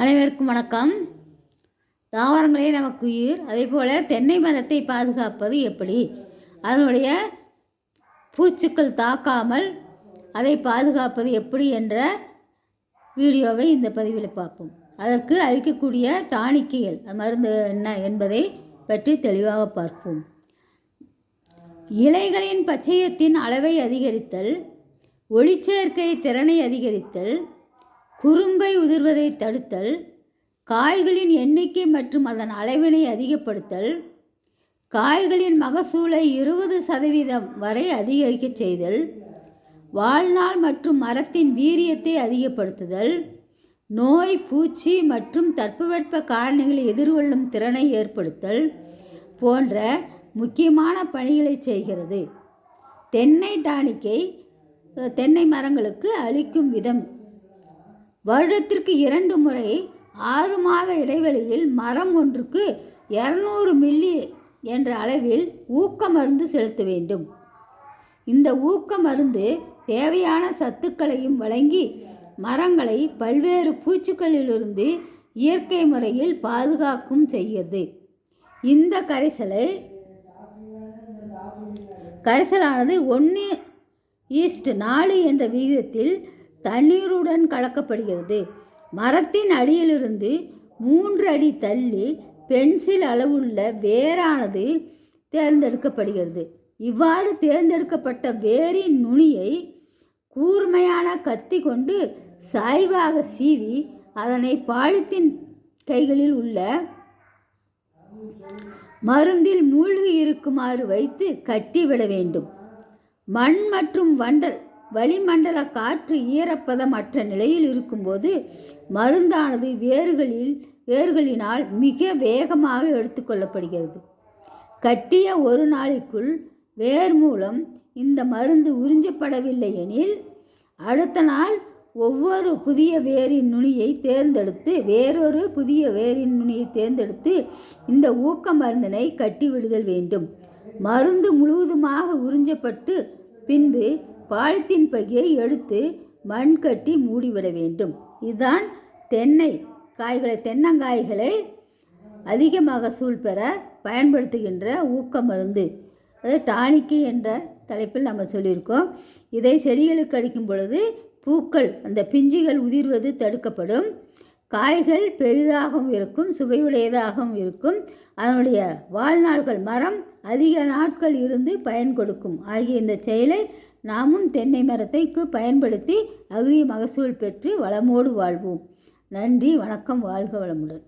அனைவருக்கும் வணக்கம். தாவரங்களே நமக்கு உயிர். அதே போல் தென்னை மரத்தை பாதுகாப்பது எப்படி? அதனுடைய பூச்சிக்கள் தாக்காமல் அதை பாதுகாப்பது எப்படி என்ற வீடியோவை இந்த பதிவில் பார்ப்போம். அதற்கு அளிக்கக்கூடிய டானிக்குகள் மருந்து என்ன என்பதை பற்றி தெளிவாக பார்ப்போம். இலைகளின் பச்சையத்தின் அளவை அதிகரித்தல் ஒளிச்சேர்க்கை திறனை அதிகரித்தல் குறும்பை உதிர்வதை தடுத்தல் காய்களின் எண்ணிக்கை மற்றும் அதன் அளவினை அதிகப்படுத்தல் காய்களின் மகசூலை இருபது சதவீதம் வரை அதிகரிக்கச் செய்தல் வாழ்நாள் மற்றும் மரத்தின் வீரியத்தை அதிகப்படுத்துதல் நோய் பூச்சி மற்றும் தட்பவெட்ப காரணிகளை எதிர்கொள்ளும் திறனை ஏற்படுத்தல் போன்ற முக்கியமான பணிகளை செய்கிறது. தென்னை டானிக்கை தென்னை மரங்களுக்கு அளிக்கும் விதம் வருடத்திற்கு இரண்டு முறை ஆறு மாத இடைவெளியில் மரம் ஒன்றுக்கு இரநூறு மில்லி என்ற அளவில் ஊக்க மருந்து செலுத்த வேண்டும். இந்த ஊக்க மருந்து தேவையான சத்துக்களையும் வழங்கி மரங்களை பல்வேறு பூச்சிகளிலிருந்து இயற்கை முறையில் பாதுகாக்கும் செய்கிறது. இந்த கரைசலை கரைசலானது ஒன்று ஈஸ்ட் நாலு என்ற விகிதத்தில் தண்ணீருடன் கலக்கப்படுகிறது. மரத்தின் அடியிலிருந்து மூன்று அடி தள்ளி பென்சில் அளவுள்ள வேரானது தேர்ந்தெடுக்கப்படுகிறது. இவ்வாறு தேர்ந்தெடுக்கப்பட்ட வேரின் நுனியை கூர்மையான கத்தி கொண்டு சாய்வாக சீவி அதனை பாலித்தீன் கைகளில் உள்ள மருந்தில் மூழ்கி இருக்குமாறு வைத்து கட்டிவிட வேண்டும். மண் மற்றும் வண்டல் வளிமண்டல காற்று ஈரப்பதமற்ற நிலையில் இருக்கும்போது மருந்தானது வேர்களில் வேர்களினால் மிக வேகமாக எடுத்துக்கொள்ளப்படுகிறது கட்டிய ஒரு நாளைக்குள் வேர் மூலம் இந்த மருந்து உறிஞ்சப்படவில்லை எனில் அடுத்த நாள் ஒவ்வொரு புதிய வேரின் நுனியை தேர்ந்தெடுத்து வேறொரு புதிய வேரின் நுனியை தேர்ந்தெடுத்து இந்த ஊக்க மருந்தினை கட்டிவிடுதல் வேண்டும். மருந்து முழுவதுமாக உறிஞ்சப்பட்டு பின்பு பாலித்தீன் பையை எடுத்து மண் கட்டி மூடிவிட வேண்டும். இதுதான் தென்னை காய்களை தென்னங்காய்களை அதிக மகசூல் பெற பயன்படுத்துகின்ற ஊக்க மருந்து அது டானிக்கு என்ற தலைப்பில் நம்ம சொல்லியிருக்கோம். இதை செடிகளுக்கு அடிக்கும் பொழுது பூக்கள் அந்த பிஞ்சுகள் உதிர்வது தடுக்கப்படும். காய்கள் பெரிதாகவும் இருக்கும் சுவையுடையதாகவும் இருக்கும். அதனுடைய வாழ்நாள்கள் மரம் அதிக நாட்கள் இருந்து பயன் கொடுக்கும். ஆகிய இந்த செயலை நாமும் தென்னை மரத்தைக்கு பயன்படுத்தி அகுதி மகசூல் பெற்று வளமோடு வாழ்வோம். நன்றி வணக்கம் வாழ்க வளமுடன்.